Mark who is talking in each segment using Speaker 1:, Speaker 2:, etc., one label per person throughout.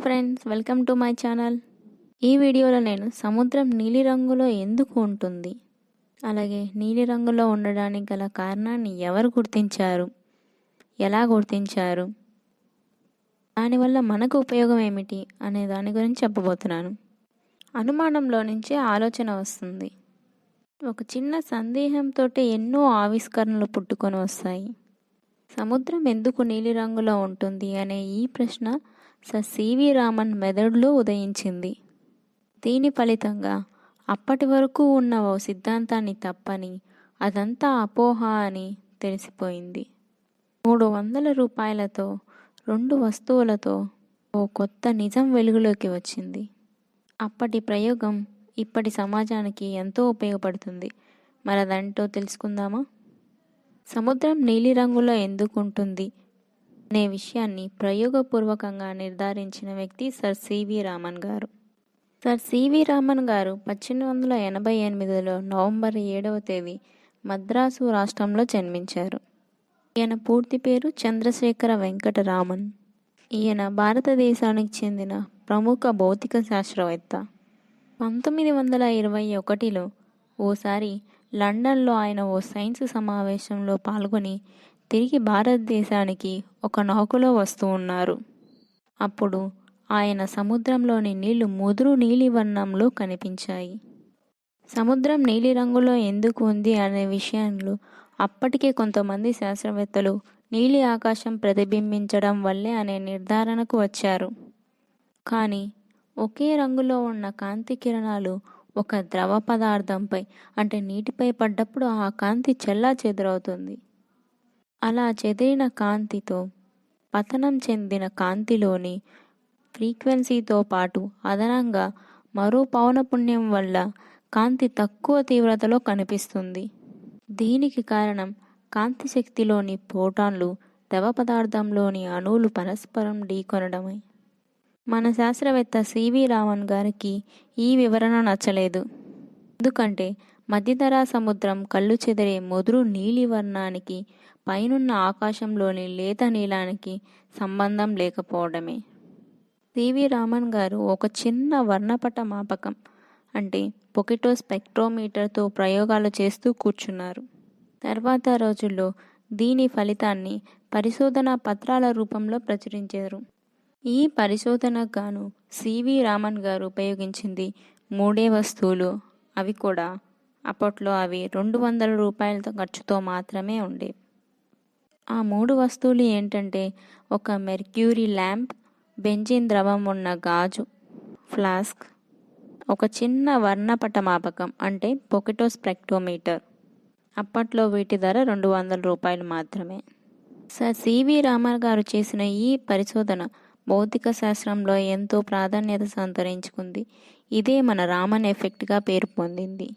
Speaker 1: Friends welcome to my channel ఈ వీడియోలో నేను సముద్రం నీలిరంగులో ఎందుకు ఉంటుంది? అలాగే నీలిరంగులో ఉండడానికి గల కారణాన్ని ఎవరు గుర్తించారు? ఎలా గుర్తించారు? దానివల్ల మనకు ఉపయోగం ఏమిటి అనే దాని గురించి చెప్పబోతున్నాను. అనుమానంలో నుంచే ఆలోచన వస్తుంది. ఒక చిన్న సందేహంతో ఎన్నో ఆవిష్కరణలు పుట్టుకొని వస్తాయి. సముద్రం ఎందుకు నీలిరంగులో ఉంటుంది అనే ఈ ప్రశ్న సర్ సివి రామన్ మెదడులో ఉదయించింది. దీని ఫలితంగా అప్పటి వరకు ఉన్న ఓ సిద్ధాంతాన్ని తప్పని అదంతా అపోహ అని తెలిసిపోయింది. మూడు వందల రూపాయలతో రెండు వస్తువులతో ఓ కొత్త నిజం వెలుగులోకి వచ్చింది. అప్పటి ప్రయోగం ఇప్పటి సమాజానికి ఎంతో ఉపయోగపడుతుంది. మరదంటో తెలుసుకుందామా? సముద్రం నీలిరంగులో ఎందుకుంటుంది? అనే విషయాన్ని ప్రయోగపూర్వకంగా నిర్ధారించిన వ్యక్తి సర్ సివి రామన్ గారు. సర్ సివి రామన్ గారు పద్దెనిమిది వందల ఎనభై ఎనిమిదిలో నవంబర్ ఏడవ తేదీ మద్రాసు రాష్ట్రంలో జన్మించారు. ఈయన పూర్తి పేరు చంద్రశేఖర వెంకటరామన్. ఈయన భారతదేశానికి చెందిన ప్రముఖ భౌతిక శాస్త్రవేత్త. పంతొమ్మిది వందల ఇరవై ఒకటిలో ఓసారి లండన్లో ఆయన ఓ సైన్స్ సమావేశంలో పాల్గొని తిరిగి భారతదేశానికి ఒక నౌకలో వస్తూ ఉన్నారు. అప్పుడు ఆయన సముద్రంలోని నీళ్ళు ముదురు నీలివర్ణంలో కనిపించాయి. సముద్రం నీలిరంగులో ఎందుకు ఉంది అనే విషయంలో అప్పటికే కొంతమంది శాస్త్రవేత్తలు నీలి ఆకాశం ప్రతిబింబించడం వల్లే అనే నిర్ధారణకు వచ్చారు. కానీ ఒకే రంగులో ఉన్న కాంతి కిరణాలు ఒక ద్రవ పదార్థంపై అంటే నీటిపై పడ్డప్పుడు ఆ కాంతి చెల్లా చెదరవుతుంది. అలా చెదిరిన కాంతితో పతనం చెందిన కాంతిలోని ఫ్రీక్వెన్సీతో పాటు అదనంగా మరో పౌనపుణ్యం వల్ల కాంతి తక్కువ తీవ్రతలో కనిపిస్తుంది. దీనికి కారణం కాంతి శక్తిలోని ప్రోటాన్లు ద్రవ పదార్థంలోని అణువులు పరస్పరం ఢీకొనడమే మన శాస్త్రవేత్త సివి రామన్ గారికి ఈ వివరణ నచ్చలేదు. ఎందుకంటే మధ్యధరా సముద్రం కళ్ళు చెదిరే ముదురు నీలి వర్ణానికి పైనున్న ఆకాశంలోని లేత నీలానికి సంబంధం లేకపోవడమే. సివి రామన్ గారు ఒక చిన్న వర్ణపట మాపకం అంటే పొకిటో స్పెక్ట్రోమీటర్తో ప్రయోగాలు చేస్తూ కూర్చున్నారు. తర్వాత రోజుల్లో దీని ఫలితాన్ని పరిశోధన పత్రాల రూపంలో ప్రచురించారు. ఈ పరిశోధనకు గాను సివి రామన్ గారు ఉపయోగించింది మూడే వస్తువులు. అవి కూడా అప్పట్లో అవి రెండు వందల రూపాయల ఖర్చుతో మాత్రమే ఉండేవి ఆ మూడు వస్తువులు ఏంటంటే ఒక మెర్క్యూరీ ల్యాంప్ బెంజిన్ ద్రవం ఉన్న గాజు ఫ్లాస్క్ ఒక చిన్న వర్ణపట మాపకం అంటే పొకెటో స్ప్రెక్టోమీటర్ అప్పట్లో వీటి ధర రెండు వందల రూపాయలు మాత్రమే. సార్ సివి రామన్ గారు చేసిన ఈ పరిశోధన భౌతిక శాస్త్రంలో ఎంతో ప్రాధాన్యత సంతరించుకుంది. ఇదే మన రామన్ ఎఫెక్ట్గా పేరు పొందింది.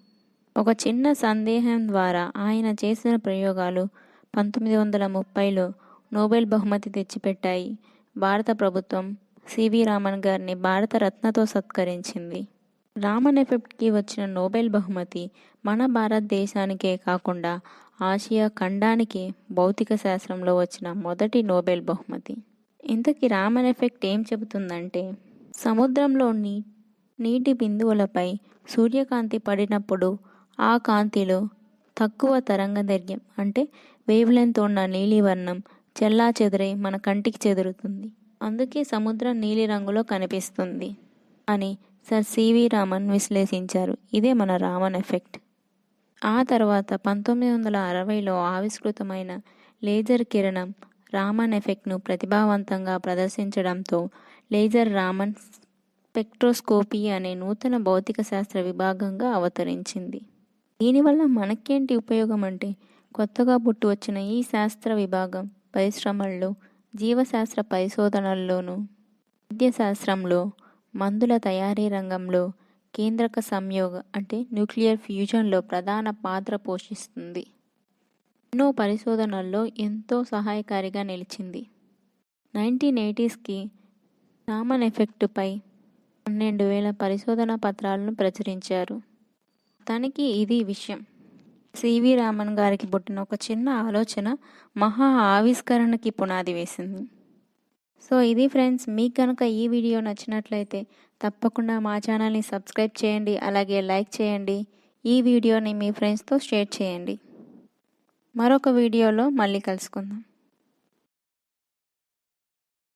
Speaker 1: ఒక చిన్న సందేహం ద్వారా ఆయన చేసిన ప్రయోగాలు పంతొమ్మిది వందల ముప్పైలో నోబెల్ బహుమతి తెచ్చిపెట్టాయి. భారత ప్రభుత్వం సివి రామన్ గారిని భారత రత్నతో సత్కరించింది. రామన్ ఎఫెక్ట్కి వచ్చిన నోబెల్ బహుమతి మన భారతదేశానికే కాకుండా ఆసియా ఖండానికి భౌతిక శాస్త్రంలో వచ్చిన మొదటి నోబెల్ బహుమతి. ఇంతకీ రామన్ ఎఫెక్ట్ ఏం చెబుతుందంటే సముద్రంలోని నీటి బిందువులపై సూర్యకాంతి పడినప్పుడు ఆ కాంతిలో తక్కువ తరంగదైర్ఘ్యం అంటే వేవ్ లెంత్ ఉన్న నీలివర్ణం చెల్లా చెదిరే మన కంటికి చెదురుతుంది. అందుకే సముద్రం నీలిరంగులో కనిపిస్తుంది అని సర్ సివి రామన్ విశ్లేషించారు. ఇదే మన రామన్ ఎఫెక్ట్. ఆ తర్వాత పంతొమ్మిది వందల అరవైలో ఆవిష్కృతమైన లేజర్ కిరణం రామన్ ఎఫెక్ట్ను ప్రతిభావంతంగా ప్రదర్శించడంతో లేజర్ రామన్ స్పెక్ట్రోస్కోపీ అనే నూతన భౌతిక శాస్త్ర విభాగంగా అవతరించింది. దీనివల్ల మనకేంటి ఉపయోగం అంటే కొత్తగా పుట్టు వచ్చిన ఈ శాస్త్ర విభాగం పరిశ్రమల్లో జీవశాస్త్ర పరిశోధనల్లోనూ వైద్యశాస్త్రంలో మందుల తయారీ రంగంలో కేంద్రక సంయోగ అంటే న్యూక్లియర్ ఫ్యూజన్లో ప్రధాన పాత్ర పోషిస్తుంది. ఎన్నో పరిశోధనల్లో ఎంతో సహాయకారిగా నిలిచింది. నైన్టీన్ ఎయిటీస్కి రామన్ ఎఫెక్టుపై పన్నెండు వేల పరిశోధన పత్రాలను ప్రచురించారు. మొత్తానికి ఇది విషయం. సివి రామన్ గారికి పుట్టిన ఒక చిన్న ఆలోచన మహా ఆవిష్కరణకి పునాది వేసింది. సో ఇది ఫ్రెండ్స్ మీకు కనుక ఈ వీడియో నచ్చినట్లయితే తప్పకుండా మా ఛానల్ని సబ్స్క్రైబ్ చేయండి అలాగే లైక్ చేయండి ఈ వీడియోని మీ ఫ్రెండ్స్తో షేర్ చేయండి. మరొక వీడియోలో మళ్ళీ కలుసుకుందాం.